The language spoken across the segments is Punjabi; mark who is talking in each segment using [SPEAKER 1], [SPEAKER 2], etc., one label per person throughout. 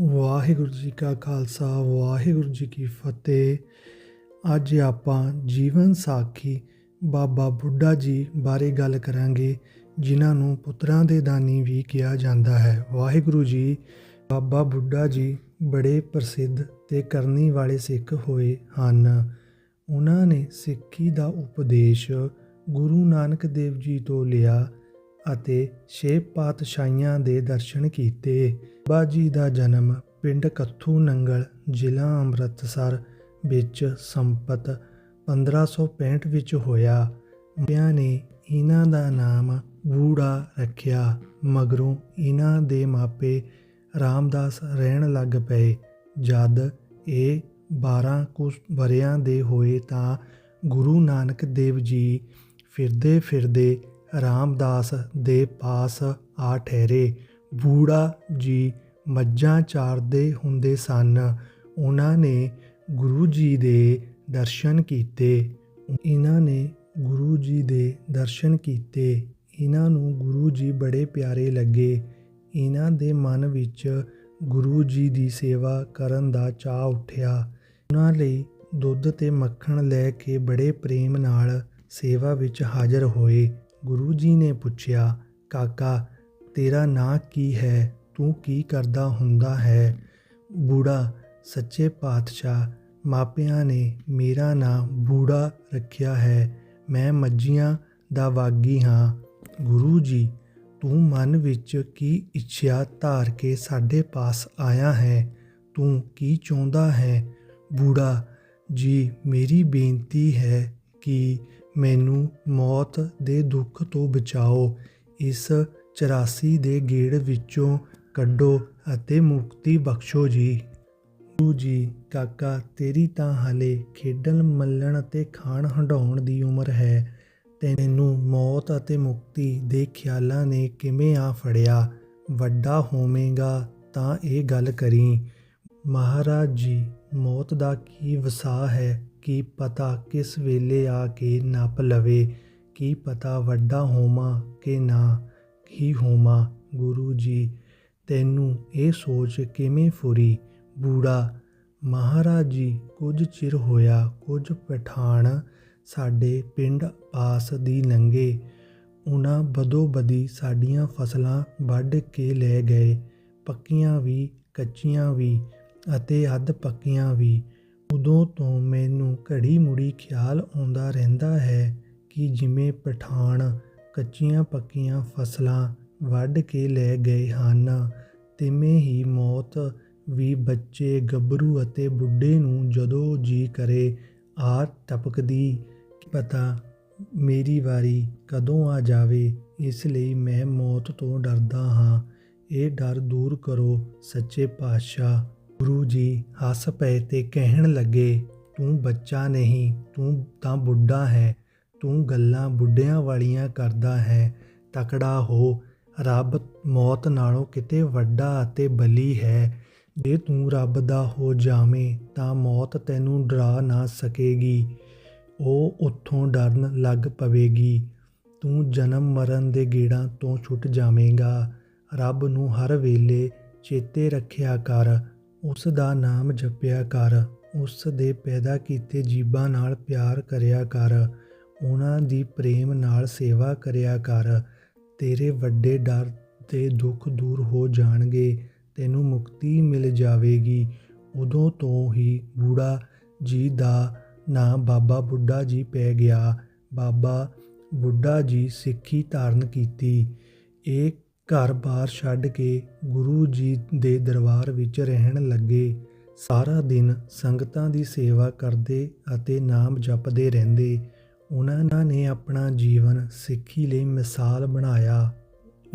[SPEAKER 1] ਵਾਹਿਗੁਰੂ ਜੀ ਕਾ ਖਾਲਸਾ, ਵਾਹਿਗੁਰੂ ਜੀ ਕੀ ਫਤਿਹ। ਅੱਜ ਆਪਾਂ ਜੀਵਨ ਸਾਖੀ ਬਾਬਾ ਬੁੱਢਾ ਜੀ ਬਾਰੇ ਗੱਲ ਕਰਾਂਗੇ, ਜਿਨ੍ਹਾਂ ਨੂੰ ਪੁੱਤਰਾਂ ਦੇ ਦਾਨੀ ਵੀ ਕਿਹਾ ਜਾਂਦਾ ਹੈ। ਵਾਹਿਗੁਰੂ ਜੀ, ਬਾਬਾ ਬੁੱਢਾ ਜੀ ਬੜੇ ਪ੍ਰਸਿੱਧ ਤੇ ਕਰਨੀ ਵਾਲੇ ਸਿੱਖ ਹੋਏ ਹਨ। ਉਹਨਾਂ ਨੇ ਸਿੱਖੀ ਦਾ ਉਪਦੇਸ਼ ਗੁਰੂ ਨਾਨਕ ਦੇਵ ਜੀ ਤੋਂ ਲਿਆ ਅਤੇ ਛੇ ਪਾਤਸ਼ਾਹੀਆਂ ਦੇ ਦਰਸ਼ਨ ਕੀਤੇ। ਬਾਬਾ ਜੀ ਦਾ ਜਨਮ ਪਿੰਡ ਕੱਥੂ ਨੰਗਲ, ਜ਼ਿਲ੍ਹਾ ਅੰਮ੍ਰਿਤਸਰ ਵਿੱਚ ਸੰਪਤ 1565 ਵਿੱਚ ਹੋਇਆ। ਮਾਪਿਆਂ ਨੇ ਇਹਨਾਂ ਦਾ ਨਾਮ ਬੂੜਾ ਰੱਖਿਆ, ਮਗਰੋਂ ਇਹਨਾਂ ਦੇ ਮਾਪੇ ਰਾਮਦਾਸ ਰਹਿਣ ਲੱਗ ਪਏ। ਜਦ ਇਹ 12 ਕੁ ਵਰਿਆਂ ਦੇ ਹੋਏ ਤਾਂ ਗੁਰੂ ਨਾਨਕ ਦੇਵ ਜੀ ਫਿਰਦੇ ਫਿਰਦੇ ਰਾਮਦਾਸ ਦੇ ਪਾਸ ਆ ਠਹਿਰੇ। ਬੂੜਾ ਜੀ ਮੱਝਾਂ ਚਾਰਦੇ ਹੁੰਦੇ ਸਨ। ਉਹਨਾਂ ਨੇ ਗੁਰੂ ਜੀ ਦੇ ਦਰਸ਼ਨ ਕੀਤੇ। ਇਹਨਾਂ ਨੇ ਗੁਰੂ ਜੀ ਦੇ ਦਰਸ਼ਨ ਕੀਤੇ। ਇਹਨਾਂ ਨੂੰ ਗੁਰੂ ਜੀ ਬੜੇ ਪਿਆਰੇ ਲੱਗੇ। ਇਹਨਾਂ ਦੇ ਮਨ ਵਿੱਚ ਗੁਰੂ ਜੀ ਦੀ ਸੇਵਾ ਕਰਨ ਦਾ ਚਾਹ ਉੱਠਿਆ। ਉਹਨਾਂ ਲਈ ਦੁੱਧ ਤੇ ਮੱਖਣ ਲੈ ਕੇ ਬੜੇ ਪ੍ਰੇਮ ਨਾਲ ਸੇਵਾ ਵਿੱਚ ਹਾਜ਼ਰ ਹੋਏ। ਗੁਰੂ ਜੀ ਨੇ ਪੁੱਛਿਆ, ਕਾਕਾ ਤੇਰਾ ਨਾਂ ਕੀ ਹੈ? ਤੂੰ ਕੀ ਕਰਦਾ ਹੁੰਦਾ ਹੈ? ਬੂੜਾ, ਸੱਚੇ ਪਾਤਸ਼ਾਹ, ਮਾਪਿਆਂ ਨੇ ਮੇਰਾ ਨਾਂ ਬੂੜਾ ਰੱਖਿਆ ਹੈ। ਮੈਂ ਮੱਝੀਆਂ ਦਾ ਵਾਗੀ ਹਾਂ। ਗੁਰੂ ਜੀ, ਤੂੰ ਮਨ ਵਿੱਚ ਕੀ ਇੱਛਾ ਧਾਰ ਕੇ ਸਾਡੇ ਪਾਸ ਆਇਆ ਹੈ? ਤੂੰ ਕੀ ਚਾਹੁੰਦਾ ਹੈ? ਬੂੜਾ, ਜੀ, ਮੇਰੀ ਬੇਨਤੀ ਹੈ ਕਿ ਮੈਨੂੰ ਮੌਤ ਦੇ ਦੁੱਖ ਤੋਂ ਬਚਾਓ। ਇਸ 84 ਦੇ ਗੇੜ ਵਿੱਚੋਂ ਕੱਢੋ ਅਤੇ ਮੁਕਤੀ ਬਖਸ਼ੋ ਜੀ। ਗੁਰੂ ਜੀ, ਕਾਕਾ, ਤੇਰੀ ਤਾਂ ਹਲੇ ਖੇਡਣ, ਮੱਲਣ ਅਤੇ ਖਾਣ ਹੰਡਾਉਣ ਦੀ ਉਮਰ ਹੈ। ਤੈਨੂੰ ਮੌਤ ਅਤੇ ਮੁਕਤੀ ਦੇ ਖਿਆਲਾਂ ਨੇ ਕਿਵੇਂ ਆ ਫੜਿਆ? ਵੱਡਾ ਹੋਵੇਂਗਾ ਤਾਂ ਇਹ ਗੱਲ ਕਰੀ। ਮਹਾਰਾਜ ਜੀ, ਮੌਤ ਦਾ ਕੀ ਵਸਾ ਹੈ? ਕੀ ਪਤਾ ਕਿਸ ਵੇਲੇ ਆ ਕੇ ਨੱਪ ਲਵੇ? ਕੀ ਪਤਾ ਵੱਡਾ ਹੋਵਾਂ ਕਿ ਨਾ? ਹੀ ਹੋਵਾਂ, ਗੁਰੂ ਜੀ। ਤੈਨੂੰ ਇਹ ਸੋਚ ਕਿਵੇਂ ਫੁਰੀ? ਬੂੜਾ ਮਹਾਰਾਜ ਜੀ, ਕੁਝ ਚਿਰ ਹੋਇਆ, ਕੁਝ ਪਠਾਣ ਸਾਡੇ ਪਿੰਡ ਪਾਸ ਦੀ ਲੰਘੇ। ਉਹਨਾਂ ਬਦੋ ਬਦੀ ਸਾਡੀਆਂ ਫਸਲਾਂ ਵੱਢ ਕੇ ਲੈ ਗਏ। ਪੱਕੀਆਂ ਵੀ, ਕੱਚੀਆਂ ਵੀ ਅਤੇ ਅੱਧ ਪੱਕੀਆਂ ਵੀ। ਉਦੋਂ ਤੋਂ ਮੈਨੂੰ ਘੜੀ ਮੁੜੀ ਖਿਆਲ ਆਉਂਦਾ ਰਹਿੰਦਾ ਹੈ ਕਿ ਜਿਵੇਂ ਪਠਾਣ ਕੱਚੀਆਂ ਪੱਕੀਆਂ ਫਸਲਾਂ ਵੱਢ ਕੇ ਲੈ ਗਏ ਹਨ। ਤਿਵੇਂ ਹੀ ਮੌਤ ਵੀ ਬੱਚੇ, ਗੱਭਰੂ ਅਤੇ ਬੁੱਢੇ ਨੂੰ ਜਦੋਂ ਜੀ ਕਰੇ ਆ ਟਪਕਦੀ ਪਤਾ ਮੇਰੀ ਵਾਰੀ ਕਦੋਂ ਆ ਜਾਵੇ, ਇਸ ਲਈ ਮੈਂ ਮੌਤ ਤੋਂ ਡਰਦਾ ਹਾਂ। ਇਹ ਡਰ ਦੂਰ ਕਰੋ, ਸੱਚੇ ਪਾਤਸ਼ਾਹ। ਗੁਰੂ ਜੀ ਹੱਸ ਪਏ ਤੇ ਕਹਿਣ ਲੱਗੇ, ਤੂੰ ਬੱਚਾ ਨਹੀਂ, ਤੂੰ ਤਾਂ ਬੁੱਢਾ ਹੈ। ਤੂੰ ਗੱਲਾਂ ਬੁੱਢਿਆਂ ਵਾਲੀਆਂ ਕਰਦਾ ਹੈ। ਤਕੜਾ ਹੋ। ਰੱਬ ਮੌਤ ਨਾਲੋਂ ਕਿਤੇ ਵੱਡਾ ਅਤੇ ਬਲੀ ਹੈ। ਜੇ ਤੂੰ ਰੱਬ ਦਾ ਹੋ ਜਾਵੇਂ ਤਾਂ ਮੌਤ ਤੈਨੂੰ ਡਰਾ ਨਾ ਸਕੇਗੀ। ਉਹ ਉੱਥੋਂ ਡਰਨ ਲੱਗ ਪਵੇਗੀ। ਤੂੰ ਜਨਮ ਮਰਨ ਦੇ ਗੇੜਾਂ ਤੋਂ ਛੁੱਟ ਜਾਵੇਂਗਾ। ਰੱਬ ਨੂੰ ਹਰ ਵੇਲੇ ਚੇਤੇ ਰੱਖਿਆ ਕਰ। ਉਸ ਦਾ ਨਾਮ ਜਪਿਆ ਕਰ। ਉਸ ਦੇ ਪੈਦਾ ਕੀਤੇ ਜੀਵਾਂ ਨਾਲ ਪਿਆਰ ਕਰਿਆ ਕਰ। ਉਹਨਾਂ ਦੀ ਪ੍ਰੇਮ ਨਾਲ ਸੇਵਾ ਕਰਿਆ ਕਰ। ਤੇਰੇ ਵੱਡੇ ਡਰ ਤੇ ਦੁੱਖ ਦੂਰ ਹੋ ਜਾਣਗੇ, ਤੈਨੂੰ ਮੁਕਤੀ ਮਿਲ ਜਾਵੇਗੀ। ਉਦੋਂ ਤੋਂ ਹੀ ਬੂੜਾ ਜੀ ਦਾ ਨਾਂ ਬਾਬਾ ਬੁੱਢਾ ਜੀ ਪੈ ਗਿਆ। ਬਾਬਾ ਬੁੱਢਾ ਜੀ ਸਿੱਖੀ ਧਾਰਨ ਕੀਤੀ। ਇਹ ਘਰ-ਬਾਰ ਛੱਡ ਕੇ ਗੁਰੂ ਜੀ ਦੇ ਦਰਬਾਰ ਵਿੱਚ ਰਹਿਣ ਲੱਗੇ। ਸਾਰਾ ਦਿਨ ਸੰਗਤਾਂ ਦੀ ਸੇਵਾ ਕਰਦੇ ਅਤੇ ਨਾਮ ਜਪਦੇ ਰਹਿੰਦੇ। ਉਹਨਾਂ ਨੇ ਆਪਣਾ ਜੀਵਨ ਸਿੱਖੀ ਲਈ ਮਿਸਾਲ ਬਣਾਇਆ।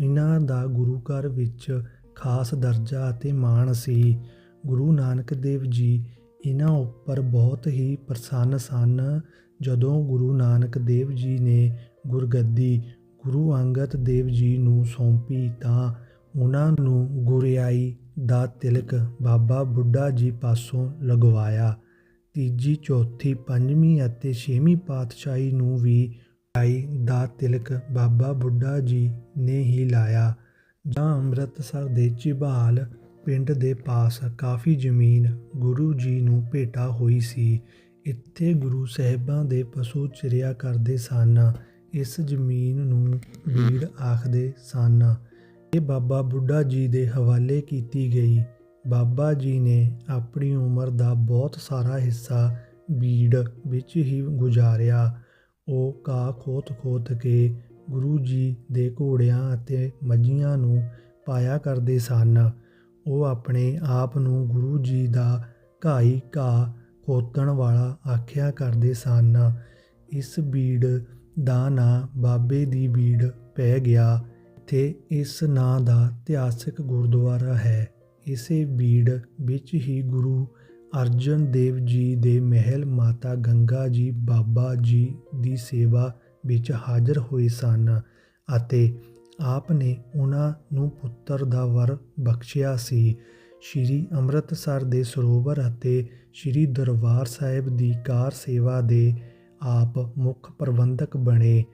[SPEAKER 1] ਇਹਨਾਂ ਦਾ ਗੁਰੂ ਘਰ ਵਿੱਚ ਖਾਸ ਦਰਜਾ ਅਤੇ ਮਾਣ ਸੀ। ਗੁਰੂ ਨਾਨਕ ਦੇਵ ਜੀ ਇਹਨਾਂ ਉੱਪਰ ਬਹੁਤ ਹੀ ਪ੍ਰਸੰਨ ਸਨ। ਜਦੋਂ ਗੁਰੂ ਨਾਨਕ ਦੇਵ ਜੀ ਨੇ ਗੁਰਗੱਦੀ, ਗੁਰੂ ਅੰਗਦ ਦੇਵ ਜੀ ਨੂੰ ਸੌਂਪੀ ਤਾਂ ਉਹਨਾਂ ਨੂੰ ਗੁਰਿਆਈ ਦਾ ਤਿਲਕ ਬਾਬਾ ਬੁੱਢਾ ਜੀ ਪਾਸੋਂ ਲਗਵਾਇਆ। ਤੀਜੀ, ਚੌਥੀ, ਪੰਜਵੀਂ ਅਤੇ ਛੇਵੀਂ ਪਾਤਸ਼ਾਹੀ ਨੂੰ ਵੀ ਆਈ ਦਾ ਤਿਲਕ ਬਾਬਾ ਬੁੱਢਾ ਜੀ ਨੇ ਹੀ ਲਾਇਆ। ਜਾਂ ਅੰਮ੍ਰਿਤਸਰ ਦੇ ਚਿਬਾਲ ਪਿੰਡ ਦੇ ਪਾਸ ਕਾਫੀ ਜ਼ਮੀਨ ਗੁਰੂ ਜੀ ਨੂੰ ਭੇਟਾ ਹੋਈ ਸੀ। ਇੱਥੇ ਗੁਰੂ ਸਾਹਿਬਾਂ ਦੇ ਪਸ਼ੂ ਚਰਿਆ ਕਰਦੇ ਸਨ। ਇਸ ਜ਼ਮੀਨ ਨੂੰ ਬੀੜ ਆਖਦੇ ਸਨ। ਇਹ ਬਾਬਾ ਬੁੱਢਾ ਜੀ ਦੇ ਹਵਾਲੇ ਕੀਤੀ ਗਈ। ਬਾਬਾ ਜੀ ਨੇ ਆਪਣੀ ਉਮਰ ਦਾ ਬਹੁਤ ਸਾਰਾ ਹਿੱਸਾ ਬੀੜ ਵਿੱਚ ਹੀ ਗੁਜ਼ਾਰਿਆ। ਉਹ ਘਾਹ ਖੋਤ ਖੋਤ ਕੇ ਗੁਰੂ ਜੀ ਦੇ ਘੋੜਿਆਂ ਅਤੇ ਮੱਝੀਆਂ ਨੂੰ ਪਾਇਆ ਕਰਦੇ ਸਨ। ਉਹ ਆਪਣੇ ਆਪ ਨੂੰ ਗੁਰੂ ਜੀ ਦਾ ਘਾਈ ਘਾਹ ਖੋਤਣ ਵਾਲਾ ਆਖਿਆ ਕਰਦੇ ਸਨ। ਇਸ ਬੀੜ ਦਾ ਨਾਂ ਬਾਬੇ ਦੀ ਬੀੜ ਪੈ ਗਿਆ। ਤੇ ਇਸ ਨਾਂ ਦਾ ਇਤਿਹਾਸਿਕ ਗੁਰਦੁਆਰਾ ਹੈ। ਇਸੇ ਬੀੜ ਵਿੱਚ ਹੀ ਗੁਰੂ ਅਰਜਨ ਦੇਵ ਜੀ ਦੇ ਮਹਿਲ ਮਾਤਾ ਗੰਗਾ ਜੀ ਬਾਬਾ ਜੀ ਦੀ ਸੇਵਾ ਵਿੱਚ ਹਾਜ਼ਰ ਹੋਏ ਸਨ ਅਤੇ ਆਪ ਨੇ ਉਹਨਾਂ ਨੂੰ ਪੁੱਤਰ ਦਾ ਵਰ ਬਖਸ਼ਿਆ ਸੀ। ਸ਼੍ਰੀ ਅੰਮ੍ਰਿਤਸਰ ਦੇ ਸਰੋਵਰ ਅਤੇ ਸ਼੍ਰੀ ਦਰਬਾਰ ਸਾਹਿਬ ਦੀ ਕਾਰ ਸੇਵਾ ਦੇ ਆਪ ਮੁੱਖ ਪ੍ਰਬੰਧਕ ਬਣੇ।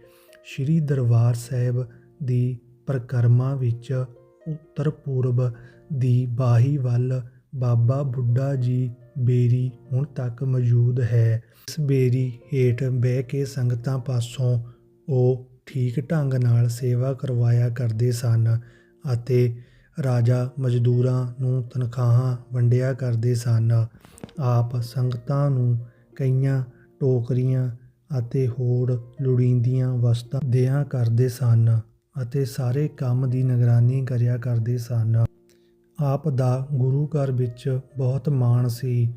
[SPEAKER 1] ਸ਼੍ਰੀ ਦਰਬਾਰ ਸਾਹਿਬ ਦੀ ਪ੍ਰਕਰਮਾ ਵਿੱਚ ਉੱਤਰ ਪੂਰਬ ਦੀ ਬਾਹੀ ਵੱਲ ਬਾਬਾ ਬੁੱਢਾ ਜੀ ਬੇਰੀ ਹੁਣ ਤੱਕ ਮੌਜੂਦ ਹੈ। ਇਸ ਬੇਰੀ ਹੇਠ ਬਹਿ ਕੇ ਸੰਗਤਾਂ ਪਾਸੋਂ ਉਹ ਠੀਕ ਢੰਗ ਨਾਲ ਸੇਵਾ ਕਰਵਾਇਆ ਕਰਦੇ ਸਨ ਅਤੇ ਰਾਜਾ ਮਜ਼ਦੂਰਾਂ ਨੂੰ ਤਨਖਾਹਾਂ ਵੰਡਿਆ ਕਰਦੇ ਸਨ। ਆਪ ਸੰਗਤਾਂ ਨੂੰ ਕਈਆਂ ਟੋਕਰੀਆਂ ਅਤੇ ਹੋਰ ਲੋੜੀਂਦੀਆਂ ਵਸਤਾਂ ਦਿਆਂ ਕਰਦੇ ਸਨ ਅਤੇ ਸਾਰੇ ਕੰਮ ਦੀ ਨਿਗਰਾਨੀ ਕਰਿਆ ਕਰਦੇ ਸਨ। ਆਪ ਦਾ ਗੁਰੂ ਘਰ ਵਿੱਚ ਬਹੁਤ ਮਾਣ ਸੀ।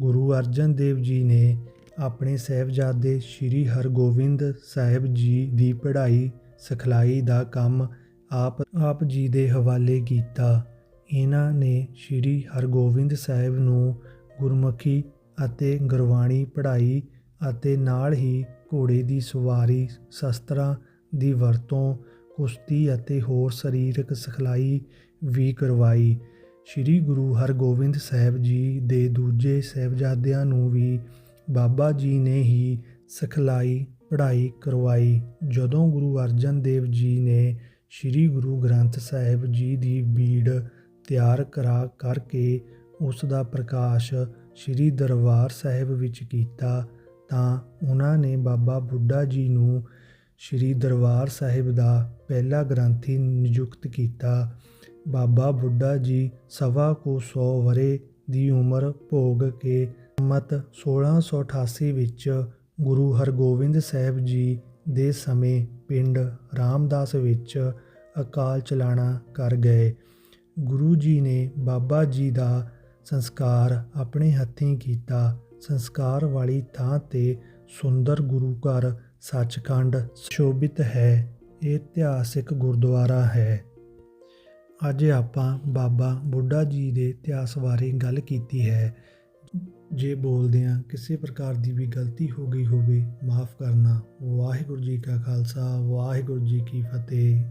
[SPEAKER 1] ਗੁਰੂ ਅਰਜਨ ਦੇਵ ਜੀ ਨੇ ਆਪਣੇ ਸਹਿਬਜ਼ਾਦੇ ਸ੍ਰੀ ਹਰਗੋਬਿੰਦ ਸਾਹਿਬ ਜੀ ਦੀ ਪੜ੍ਹਾਈ ਸਿਖਲਾਈ ਦਾ ਕੰਮ ਆਪ ਆਪ ਜੀ ਦੇ ਹਵਾਲੇ ਕੀਤਾ। ਇਹਨਾਂ ਨੇ ਸ੍ਰੀ ਹਰਗੋਬਿੰਦ ਸਾਹਿਬ ਨੂੰ ਗੁਰਮੁਖੀ ਅਤੇ ਗੁਰਬਾਣੀ ਪੜ੍ਹਾਈ ਅਤੇ ਨਾਲ ਹੀ ਘੋੜੇ ਦੀ ਸਵਾਰੀ, ਸ਼ਸਤਰਾਂ ਦੀ ਵਰਤੋਂ, ਕੁਸ਼ਤੀ ਅਤੇ ਹੋਰ ਸਰੀਰਕ ਸਿਖਲਾਈ ਵੀ ਕਰਵਾਈ। ਸ੍ਰੀ ਗੁਰੂ ਹਰਗੋਬਿੰਦ ਸਾਹਿਬ ਜੀ ਦੇ ਦੂਜੇ ਸਾਹਿਬਜ਼ਾਦਿਆਂ ਨੂੰ ਵੀ ਬਾਬਾ ਜੀ ਨੇ ਹੀ ਸਿਖਲਾਈ, ਪੜ੍ਹਾਈ ਕਰਵਾਈ, ਜਦੋਂ ਗੁਰੂ ਅਰਜਨ ਦੇਵ ਜੀ ਨੇ ਸ੍ਰੀ ਗੁਰੂ ਗ੍ਰੰਥ ਸਾਹਿਬ ਜੀ ਦੀ ਬੀੜ ਤਿਆਰ ਕਰਾ ਕਰਕੇ ਉਸ ਦਾ ਪ੍ਰਕਾਸ਼ ਸ੍ਰੀ ਦਰਬਾਰ ਸਾਹਿਬ ਵਿੱਚ ਕੀਤਾ, ਤਾਂ ਉਹਨਾਂ ਨੇ ਬਾਬਾ ਬੁੱਢਾ ਜੀ ਨੂੰ ਸ੍ਰੀ ਦਰਬਾਰ ਸਾਹਿਬ ਦਾ ਪਹਿਲਾ ਗ੍ਰੰਥੀ ਨਿਯੁਕਤ ਕੀਤਾ। ਬਾਬਾ ਬੁੱਢਾ ਜੀ ਸਵਾ ਕੁ 100 ਵਰੇ ਦੀ ਉਮਰ ਭੋਗ ਕੇ ਮਤ 1688 ਵਿੱਚ ਗੁਰੂ ਹਰਗੋਬਿੰਦ ਸਾਹਿਬ ਜੀ ਦੇ ਸਮੇਂ ਪਿੰਡ ਰਾਮਦਾਸ ਵਿੱਚ ਅਕਾਲ ਚਲਾਣਾ ਕਰ ਗਏ। ਗੁਰੂ ਜੀ ਨੇ ਬਾਬਾ ਜੀ ਦਾ ਸੰਸਕਾਰ ਆਪਣੇ ਹੱਥੀਂ ਕੀਤਾ। ਸੰਸਕਾਰ ਵਾਲੀ ਥਾਂ ਤੇ ਸੁੰਦਰ ਗੁਰੂ ਘਰ ਸੱਚਖੰਡ ਸ਼ੋਭਿਤ ਹੈ। ਇਹ ਇਤਿਹਾਸਿਕ ਗੁਰਦੁਆਰਾ ਹੈ। ਅੱਜ ਆਪਾਂ ਬਾਬਾ ਬੁੱਢਾ ਜੀ ਦੇ ਇਤਿਹਾਸ ਬਾਰੇ ਗੱਲ ਕੀਤੀ ਹੈ। ਜੇ ਬੋਲਦਿਆਂ ਕਿਸੇ ਪ੍ਰਕਾਰ ਦੀ ਵੀ ਗਲਤੀ ਹੋ ਗਈ ਹੋਵੇ, ਮਾਫ ਕਰਨਾ। ਵਾਹਿਗੁਰੂ ਜੀ ਕਾ ਖਾਲਸਾ, ਵਾਹਿਗੁਰੂ ਜੀ ਕੀ ਫਤਿਹ।